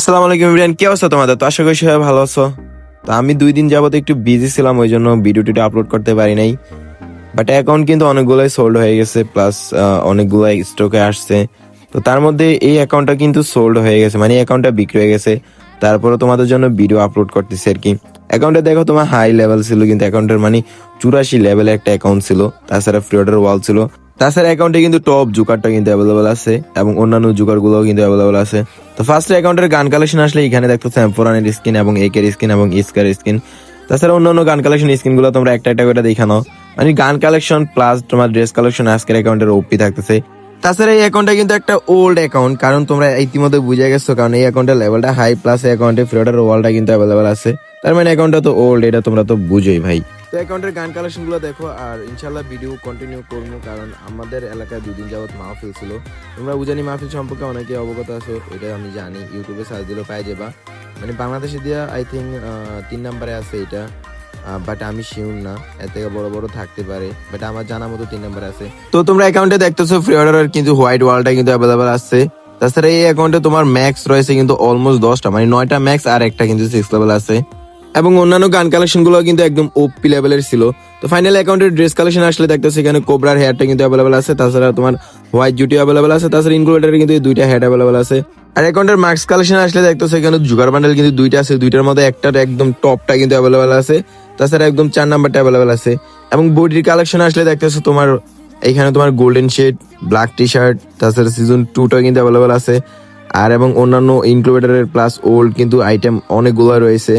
আসসালামু আলাইকুম ইমরান, কি অবস্থা তোমাদের? তো আশা করি সবাই ভালো আছো। তো আমি দুই দিন যাবত একটু বিজি ছিলাম, ওই জন্য ভিডিওটি আপলোড করতে পারি নাই। বাট অ্যাকাউন্ট কিন্তু অনেকগুলোই সোল্ড হয়ে গেছে প্লাস অনেকগুলো স্টকে আসছে। তো তার মধ্যে এই অ্যাকাউন্টটা কিন্তু সোল্ড হয়ে গেছে মানে অ্যাকাউন্টটা বিক্রি হয়ে গেছে। তারপরে তোমাদের জন্য ভিডিও আপলোড করতেছি আর কি। অ্যাকাউন্টে দেখো তোমার হাই লেভেল ছিল, কিন্তু অ্যাকাউন্টের মানে চুরাশি লেভেলের একটা অ্যাকাউন্ট ছিল। তাছাড়া ফ্রি অর্ডার ওয়াল ছিল। তাছাড়া অ্যাকাউন্টে কিন্তু টপ জুকারটা কিন্তু অ্যাভেলেবল আছে এবং অন্যান্য জুকার গুলোও কিন্তু অ্যাভেলেবল আছে। তো ফার্স্ট অ্যাকাউন্টের গান কালেকশন আসলে এখানে দেখতো স্যাম্পোরানের স্কিন এবং একের স্কিন এবং ইস্কার স্কিন তাছাড়া অন্যান্য গান কালেকশন স্কিনগুলো তোমরা একটা একটা করে দেখানো। মানে গান কালেকশন প্লাস তোমার ড্রেস কালেকশন আজকের অ্যাকাউন্টের ওপি থাকতেছে। তাছাড়া এই অ্যাকাউন্টটা কিন্তু একটা ওল্ড অ্যাকাউন্ট কারণ তোমরা ইতিমধ্যে বুঝে গেছো, কারণ এই অ্যাকাউন্টের লেভেলটা হাই প্লাস অ্যাকাউন্টে ফ্রিডার ওয়ালটা কিন্তু অ্যাভেলেবল আছে। তার মানে অ্যাকাউন্টটা তো ওল্ড এটা তোমরা তো বুঝোই ভাই। তো অ্যাকাউন্টের গান কালেকশনগুলো দেখো, আর ইনশাল্লাহ ভিডিও কন্টিনিউ করব, কারণ আমাদের এলাকায় দুদিন যাবত মাহফিল ছিল। তোমরা উজানি মাহফিল সম্পর্কে অনেকে অবগত আছো, এটা আমি জানি, ইউটিউবে সার্চ দিলেও পাই যাবা। মানে বাংলাদেশে দিয়া আই থিঙ্ক তিন নাম্বারে আছে এটা বাট আমি শিওর না, এর থেকে বড় বড় থাকতে পারে বাট আমার জানা মতো তিন নাম্বার আছে। তো তোমরা অ্যাকাউন্টে দেখতেছো ফ্রি অর্ডার কিন্তু হোয়াইট ওয়ালটা কিন্তু অ্যাভেলেবল আছে। তাছাড়া এই অ্যাকাউন্টে তোমার ম্যাক্স রয়েছে কিন্তু অলমোস্ট দশটা মানে নয়টা ম্যাক্স আর একটা কিন্তু সিক্স লেভেল আছে। এবং অন্যান্য গান কালেকশনগুলো কিন্তু একদম ওপি লেভেলের ছিল। তো ফাইনাল অ্যাকাউন্টের ড্রেস কালেকশন আসলে দেখতেছি এখানে কোবরার হেয়ারটা কিন্তু অ্যাভেলেবল আছে, তাছাড়া তোমার হোয়াইট জুটি অ্যাভেলেবল আছে, তাছাড়া ইনক্লুডের কিন্তু দুইটা হেড অ্যাভেলেবল আছে। আর অ্যাকাউন্টের মার্কস কালেকশন আসলে দেখতেছি এখানে জুগার বান্ডেল কিন্তু দুইটা আছে, দুইটার মধ্যে একটার একদম টপটা কিন্তু অ্যাভেলেবল আছে, তাছাড়া একদম চার নাম্বারটা অ্যাভেলেবল আছে। এবং বডির কালেকশন আসলে দেখতেছো তোমার এখানে তোমার golden shade black T shirt তাছাড়া সিজন টুটা কিন্তু অ্যাভেলেবল আছে। আর এবং অন্যান্য ইনক্লুডের প্লাস ওল্ড কিন্তু আইটেম অনেকগুলো রয়েছে।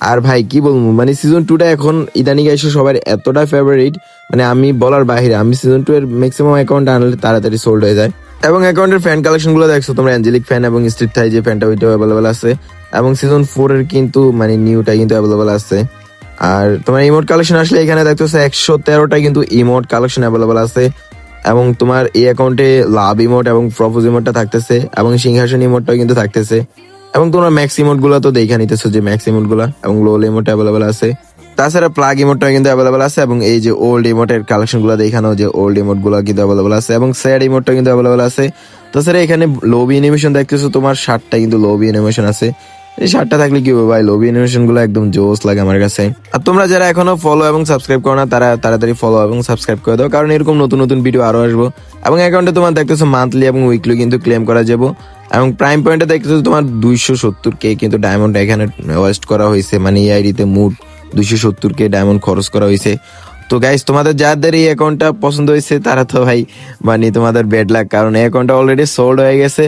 আর ভাই, কি বলব? মানে সিজন টুটা এখন ইদানিং এসে সবার এতটা ফেভারিট মানে আমি বলার বাইরে আমি সিজন টু এর ম্যাক্সিমাম অ্যাকাউন্ট আনলে তাড়াতাড়ি সোল্ড হয়ে যায়। এবং অ্যাকাউন্টের ফ্যান কালেকশনগুলো দেখছ, তোমরা অ্যাঞ্জেলিক ফ্যান এবং স্ট্রিট থাই যে ফ্যানটা ওইটাও অ্যাভেলেবল আছে। এবং সিজন ফোর এর কিন্তু মানে নিউটা কিন্তু অ্যাভেলেবল আছে। আর তোমার ইমোট কালেকশন আসলে এখানে দেখতেছো একশো তেরোটা কিন্তু ইমোট কালেকশন অ্যাভেলেবল আছে। এবং তোমার এই অ্যাকাউন্টে লাভ ইমোট এবং প্রপোজ ইমোটটা থাকতেছে, এবং সিংহাসন ইমোটটাও কিন্তু থাকতেছে। এবং তোমরা ম্যাক্স ইমোটগুলো তো দেখে নিতেছো যে ম্যাক্সগুলা এবং লো ইমোট অ্যাভেলেবল আছে। তাছাড়া প্লাগ ইমোটটা কিন্তু অ্যাভেলেবল আছে এবং এই যে ওল্ড ইমোটের কালেকশনগুলা দেখানো যে ওল্ড ইমোটগুলা কিন্তু অ্যাভেলেবল আছে এবং স্যাড ইমোটটা কিন্তু অ্যাভেলেবল আছে। তাছাড়া এখানে লোবি এনিমেশন দেখতেছো, তোমার ষাটটা কিন্তু লোবি এনিমেশন আছে। এই শার্টটা থাকলে কি হবে ভাই? লোবি অ্যানিমেশনগুলো একদম জোস লাগে আমার কাছে। আর তোমরা যারা এখনও ফলো এবং সাবস্ক্রাইব করো না, তারা তাড়াতাড়ি ফলো এবং সাবস্ক্রাইব করে দাও, কারণ এরকম নতুন নতুন ভিডিও আরও আসব। এবং অ্যাকাউন্টে তোমার দেখতেছো মান্থলি এবং উইকলি কিন্তু ক্লেম করা যাব। এবং প্রাইম পয়েন্টে দেখতেছো তোমার দুইশো সত্তর কে কিন্তু ডায়মন্ড এখানে ওয়েস্ট করা হয়েছে। মানে এই আইডিতে মুড দুইশো সত্তর কে ডায়মন্ড খরচ করা হয়েছে। তো গাইস তোমাদের যাদের এই অ্যাকাউন্টটা পছন্দ হয়েছে, তারা তো ভাই মানে তোমাদের বেড লাক কারণ এই অ্যাকাউন্টটা অলরেডি সোল্ড হয়ে গেছে।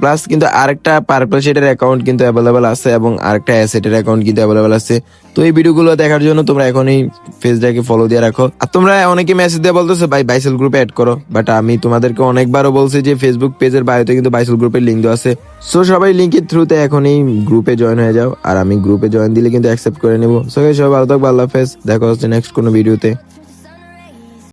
প্লাস কিন্তু আরেকটা পার্পল শেডের অ্যাকাউন্ট কিন্তু অ্যাভেলেবল আছে এবং আরেকটা অ্যাসেটের অ্যাকাউন্ট কিন্তু অ্যাভেলেবল আছে। তো এই ভিডিওগুলো দেখার জন্য তোমরা এখনই পেজটাকে ফলো দিয়ে রাখো। আর তোমরা অনেকে মেসেজ দিয়ে বলতেছো, ভাই বাইসেল গ্রুপে অ্যাড করো। বাট আমি তোমাদেরকে অনেকবারও বলছি যে ফেসবুক পেজের বায়োতে কিন্তু বাইসেল গ্রুপের লিঙ্ক দেওয়া আছে। সো সবাই লিঙ্কের থ্রুতে এখনই গ্রুপে জয়েন হয়ে যাও। আর আমি গ্রুপে জয়েন দিলে কিন্তু অ্যাকসেপ্ট করে নেব। সো সবাই ভালো থাকব, আল্লাহ হাফেজ। দেখা হচ্ছে নেক্সট কোনো ভিডিওতে